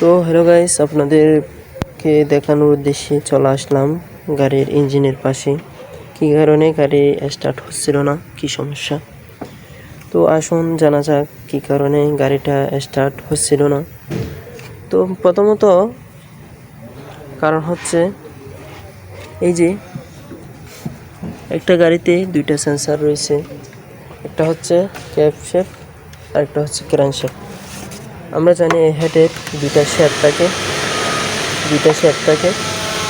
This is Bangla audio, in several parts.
তো হ্যালো গাইস আপনাদেরকে দেখানোর উদ্দেশ্যে চলে আসলাম গাড়ির ইঞ্জিনের পাশে। কী কারণে গাড়ি স্টার্ট হচ্ছিল না? কী সমস্যা? তো আসুন জানা যাক কী কারণে গাড়িটা স্টার্ট হচ্ছিল না। তো প্রথমত কারণ হচ্ছে এই যে একটা গাড়িতে দুইটা সেন্সার রয়েছে। একটা হচ্ছে ক্যাপ শেপ আর একটা হচ্ছে ক্রান শেপ আমরা জানি এই হেডের দুইটা শেপ থাকে। দুইটা শেপ থাকে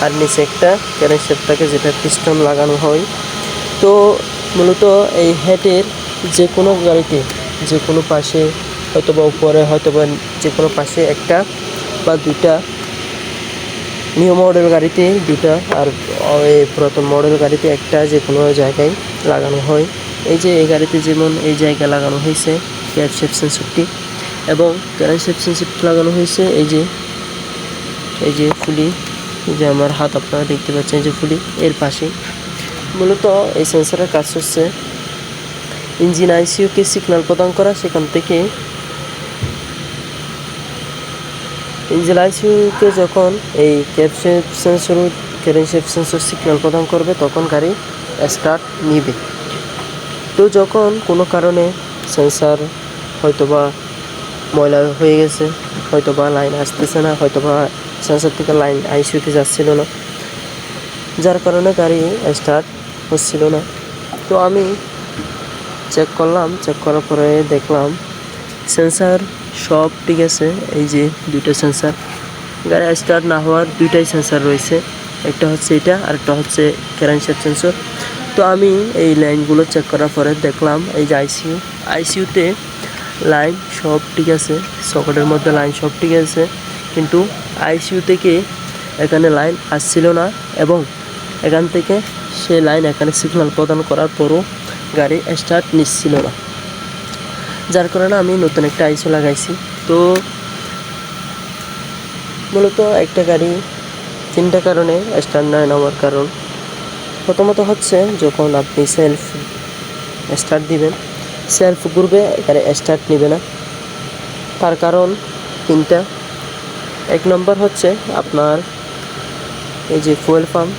আর নিচে একটা ক্যারেন শেপ থাকে? যেটা পিস্টন লাগানো হয়। তো মূলত এই হেডের যে কোনো গাড়িতে যে কোনো পাশে হয়তো বা উপরে হয়তো বা যে কোনো পাশে একটা বা দুইটা নিউ মডেল গাড়িতে দুটা আর এই পুরাতন মডেল গাড়িতে একটা যে কোনো জায়গায় লাগানো হয়। এই যে এই গাড়িতে যেমন এই জায়গায় লাগানো হয়েছে ক্যাব শেপ সেন্সরটি এবং শেপ সেন্সরটি লাগানো হয়েছে, এই যে এই যে ফুলি যে আমার হাত আপনারা দেখতে পাচ্ছেন যে ফুলি, এর পাশে। মূলত এই সেন্সরের কাজ হচ্ছে ইঞ্জিন আইসিউকে সিগন্যাল প্রদান করা, সেখান থেকে ইঞ্জিন আইসিউকে যখন এই camshaft sensor crankshaft sensor signal প্রদান করবে, তখন গাড়ি স্টার্ট নিবে। তো যখন কোনো কারণে সেন্সার হয়তোবা ময়লা হয়ে গেছে, হয়তোবা লাইন আসতেছে না, হয়তোবা সেন্সার থেকে লাইন আইসিউতে যাচ্ছিল না। যার কারণে গাড়ি স্টার্ট হচ্ছিল না। তো আমি চেক করলাম চেক করার পরে দেখলাম সেন্সার সব ঠিক আছে, এই যে দুইটা সেন্সার গাড়ি স্টার্ট না হওয়ার দুইটাই সেন্সার রয়েছে, একটা হচ্ছে এটা আর একটা হচ্ছে ক্যারেন্সের সেন্সর তো আমি এই লাইনগুলো চেক করার পরে দেখলাম, এই যে আইসিইউ আইসিইউতে লাইন সব ঠিক আছে, সকেটের মধ্যে লাইন সব ঠিক আছে, কিন্তু আইসিইউ থেকে এখানে লাইন আসছিল না এবং এখান থেকে সে লাইন এখানে সিগন্যাল প্রদান করার পরও গাড়ি স্টার্ট নিচ্ছিল না। যার কারণে আমি নতুন একটা আইসিও লাগাইছি। তো মূলত একটা গাড়ি তিনটা কারণে স্টার্ট না নেওয়ার কারণ। প্রথমত হচ্ছে যখন আপনি সেলফ স্টার্ট দিবেন সেলফ ঘুরবে এখানে স্টার্ট নেবে না। তার কারণ তিনটা। এক নম্বর হচ্ছে আপনার এই যে ফুয়েল পাম্প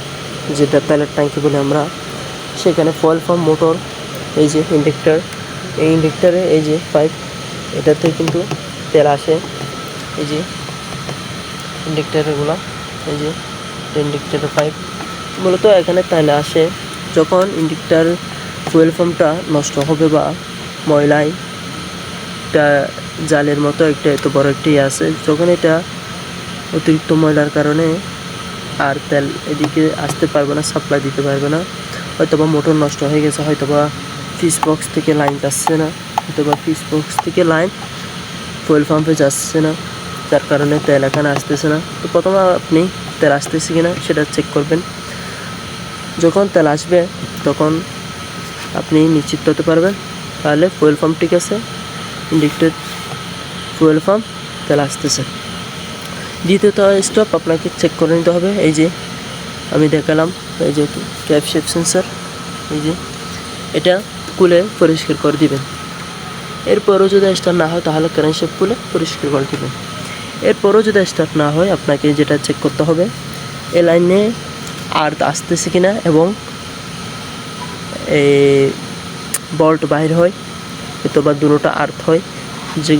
যেটা তেলের ট্যাঙ্কি বলে আমরা, সেখানে ফুয়েল পাম্প মোটর এই যে ইন্ডেক্টর এই ইন্ডেক্টরে এই যে পাইপ এটাতে কিন্তু তেল আসে। এই যে ইন্ডেক্টরগুলো এই যে ইন্ডেক্টরের পাইপ মূলত এখানে তেল আসে। যখন ইন্ডেক্টর ফুয়েল পাম্পটা নষ্ট হবে বা ময়লায় একটা জালের মতো, একটা এত বড় একটি আছে। যখন এটা অতিরিক্ত ময়লার কারণে আর তেল এদিকে আসতে পারবে না সাপ্লাই দিতে পারবে না, হয়তোবা মোটর নষ্ট হয়ে গেছে, হয়তোবা ফিস বক্স থেকে লাইন যাচ্ছে না, হয়তোবা ফিস বক্স থেকে লাইন ফুয়েল পাম্পে যাচ্ছে না, যার কারণে তেল এখানে আসতেছে না। তো প্রথমে আপনি তেল আসতেছে কিনা সেটা চেক করবেন। যখন তেল আসবে, তখন আপনি নিশ্চিত হতে পারবেন তাহলে ফুয়েল পাম্প ঠিক আছে। ইন্ডিকেটেড ফুয়েল পাম্প তেল আসতেছে। দ্বিতীয়ত স্টপ আপনাকে চেক করে নিতে হবে। এই যে আমি দেখালাম, এই যে ক্যাব শেপ সেন্সার এই যে এটা খুলে পরিষ্কার করে দিবেন। এরপরও যদি স্টার্ট না হয়, তাহলে কারেন্ট শেপ কুলে পরিষ্কার করে দিবেন। এরপরও যদি স্টার্ট না হয়, আপনাকে যেটা চেক করতে হবে এ লাইনে আর্থ আসতেছে কিনা এবং বল্ট বাইর হয়, অথবা দুটোটা আর্থ হয়, যে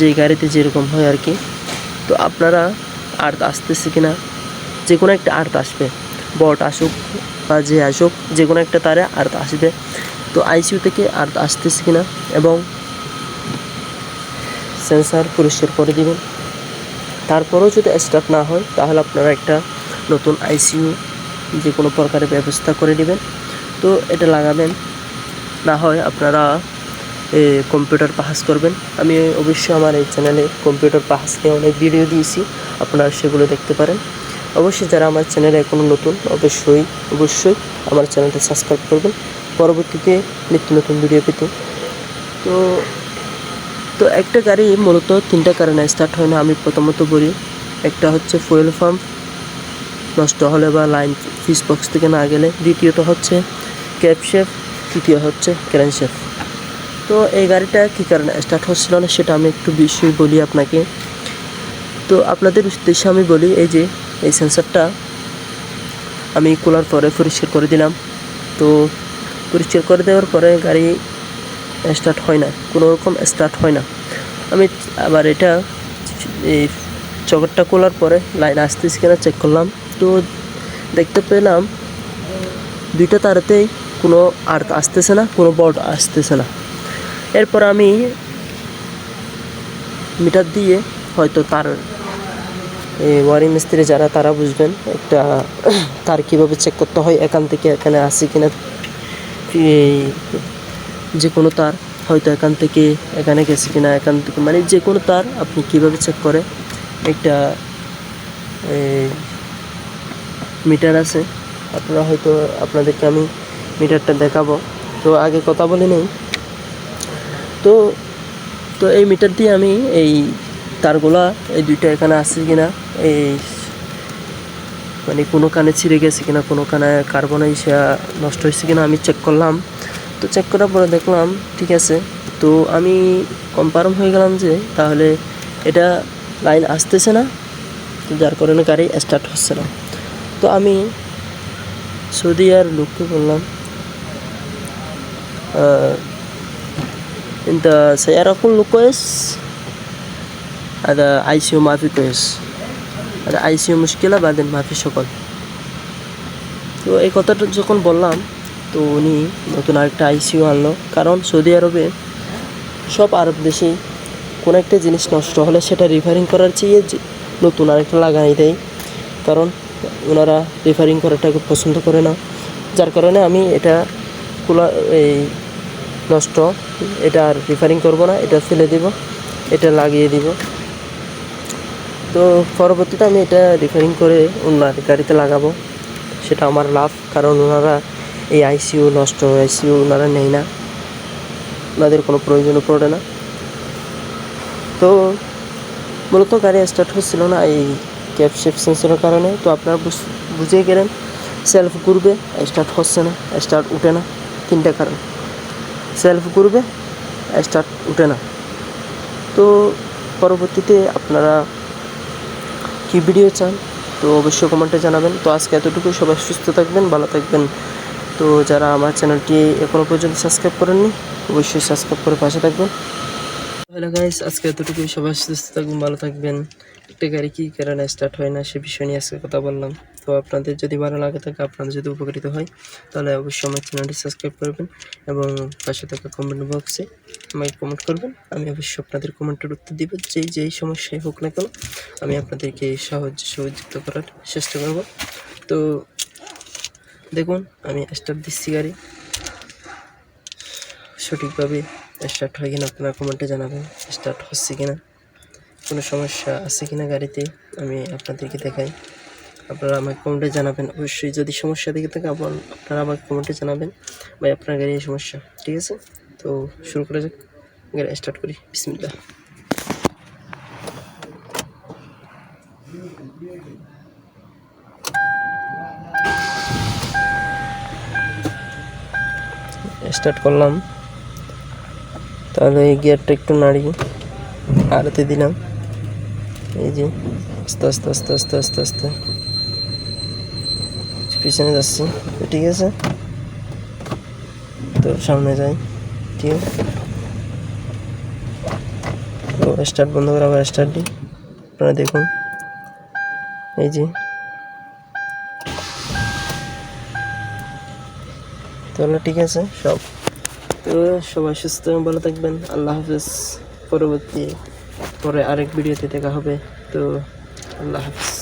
যে গাড়িতে যেরকম হয় আর কি। তো আপনারা আর্থ আসতেছে কিনা যে কোনো একটা আর্থ আসবে। বট আসুক বা যে আসুক যে কোনো একটা তারে আর্থ আসবে। তো আইসিইউ থেকে আর্থ আসতেছে কিনা এবং সেন্সার পরিষ্কার করে দিবেন। তারপরেও যদি স্টার্ট না হয়, তাহলে আপনারা একটা নতুন আইসিইউ যে কোনো প্রকারের ব্যবস্থা করে নেবেন তো এটা লাগাবেন। না হয় আপনারা এ, কম্পিউটার পাস করবেন। আমি অবশ্যই আমার এই চ্যানেলে কম্পিউটার পাস নিয়ে অনেক ভিডিও দিয়েছি আপনারা সেগুলো দেখতে পারেন। অবশ্যই যারা আমার চ্যানেলে এখনও নতুন অবশ্যই অবশ্যই আমার চ্যানেলটা সাবস্ক্রাইব করবেন। পরবর্তীতে নিত্য নতুন ভিডিও পেতে। তো তো একটা গাড়ি মূলত তিনটা কারণে স্টার্ট হয় না আমি প্রথমত বলি। একটা হচ্ছে ফুয়েল পাম্প নষ্ট হলে বা লাইন ফিস বক্স থেকে না গেলে। দ্বিতীয়ত হচ্ছে ক্যাব শেফ তৃতীয় হচ্ছে ক্যারেন শেফ তো এই গাড়িটা কী কারণে স্টার্ট হচ্ছিল না সেটা আমি একটু বিষয় বলি আপনাকে। তো আপনাদের উদ্দেশ্যে আমি বলি, এই যে এই সেন্সারটা আমি খোলার পরে পরিষ্কার করে দিলাম। তো পরিষ্কার করে দেওয়ার পরে গাড়ি স্টার্ট হয় না, কোনো রকম স্টার্ট হয় না। আমি আবার এটা এই চকটটা খোলার পরে লাইন আসতেছে কিনা চেক করলাম। তো দেখতে পেলাম দুইটা তারাতেই কোনো আর আসতেছে না, কোনো বড আসতেছে না। এরপর আমি মিটার দিয়ে হয়তো তার এই ওয়ারিং মিস্ত্রি যারা তারা বুঝবেন একটা, তার কীভাবে চেক করতে হয়, এখান থেকে এখানে আসে কিনা যে কোনো তার হয়তো এখান থেকে এখানে গেছে কিনা, এখান থেকে মানে যে কোনো তার আপনি কীভাবে চেক করে একটা মিটার আছে। আপনারা হয়তো, আপনাদেরকে আমি মিটারটা দেখাবো। তো আগে কথা বলে নেই। তো তো এই মিটার দিয়ে আমি এই তারগুলা, এই দুইটা এখানে আছে কিনা, এই মানে কোনো কানে ছিঁড়ে গেছে কিনা, কোনো কানে কার্বন এসে নষ্ট হয়েছে কিনা আমি চেক করলাম। তো চেক করার পরে দেখলাম, ঠিক আছে। তো আমি কনফার্ম হয়ে গেলাম যে তাহলে এটা লাইন আসতেছে না, তো যার কারণে গাড়ি স্টার্ট হচ্ছে না। তো আমি সৌদি আর লোককে বললাম। انت سيارة كله كويس هذا اي سي ما في كويس هذا اي سي مشكلة بعدين ما في شغل তো এই কথাটা যখন বললাম তো উনি নতুন আরেকটা আইসিইউ আনলো কারণ সৌদি আরবে সব আরব দেশেই কোনো একটা জিনিস নষ্ট হলে সেটা রিপেয়ারিং করার চেয়ে যে- নতুন আরেকটা লাগাই দেয় কারণ ওনারা রিপেয়ারিং করাটাকে পছন্দ করে না যার কারণে আমি এটা খোলা এই নষ্ট, এটা আর রিফারিং করব না, এটা ফেলে দিব, এটা লাগিয়ে দিব। তো পরবর্তীতে আমি এটা রিফারিং করে ওনার গাড়িতে লাগাবো। সেটা আমার লাভ, কারণ ওনারা এই আইসিইউ নষ্ট আইসিইউ ওনারা নেই না। ওনাদের কোনো প্রয়োজনও পড়ে না। তো মূলত গাড়ি স্টার্ট হচ্ছিল না এই ক্যাব শেপ সেন্সরের কারণে। তো আপনারা বুঝে গেলেন সেলফ ঘুরবে স্টার্ট হচ্ছে না স্টার্ট উঠে না। তিনটা কারণ। সেলফ ঘুরবে স্টার্ট উঠে না। তো পরবর্তীতে আপনারা কি ভিডিও চান, তো অবশ্যই কমেন্টে জানাবেন। তো আজকে এতটুকু সবাই সুস্থ থাকবেন, ভালো থাকবেন। তো যারা আমার চ্যানেলটি এখনও পর্যন্ত সাবস্ক্রাইব করেননি, অবশ্যই সাবস্ক্রাইব করে পাশে থাকবেন। গাইস আজকে এতটুকু সবাই সুস্থ থাকবেন, ভালো থাকবেন। একটা গাড়ি কী কারণে স্টার্ট হয় না সে বিষয় নিয়ে আজকে কথা বললাম। তো আপনাদের যদি ভালো লাগে থাকে, আপনাদের যদি উপকৃত হয়, তাহলে অবশ্যই আমার চ্যানেলটি সাবস্ক্রাইব করবেন এবং পাশে থাকা কমেন্ট বক্সে আমাকে কমেন্ট করবেন। আমি অবশ্যই আপনাদের কমেন্টের উত্তর দিব, যেই যেই সমস্যাই হোক না কেন, আমি আপনাদেরকে সাহায্য সহযোগিতা করার চেষ্টা করব। তো দেখুন, আমি স্টার্ট দিচ্ছি গাড়ি। সঠিকভাবে স্টার্ট হয় কিনা, আপনারা কমেন্টে জানাবেন স্টার্ট হচ্ছে কিনা। কোনো সমস্যা আছে কিনা গাড়িতে, আমি আপনাদেরকে দেখাই। আপনারা আমাকে কমেন্টে জানাবেন। অবশ্যই যদি সমস্যা দেখে থাকে আবার আপনারা আমাকে কমেন্টে জানাবেন। ভাই, আপনার গাড়ির সমস্যা, ঠিক আছে? তো শুরু করা যাক। গাড়ি স্টার্ট করি। বিসমিল্লাহ। স্টার্ট করলাম। তাহলে এই গিয়ারটা একটু নাড়িয়ে আড়াতে দিলাম। এই যে আস্তে আস্তে আস্তে আস্তে আস্তে আস্তে পিছনে যাচ্ছি ঠিক আছে তো সামনে যাই ঠিক আছে তো স্টার্ট বন্ধ করে আবার স্টার্ট দিই আপনারা দেখুন এই যে তাহলে ঠিক আছে সব তো সবাই সুস্থ ভালো থাকবেন আল্লাহ হাফেজ পরবর্তী পরে আরেক ভিডিওতে দেখা হবে। তো আল্লাহ হাফেজ।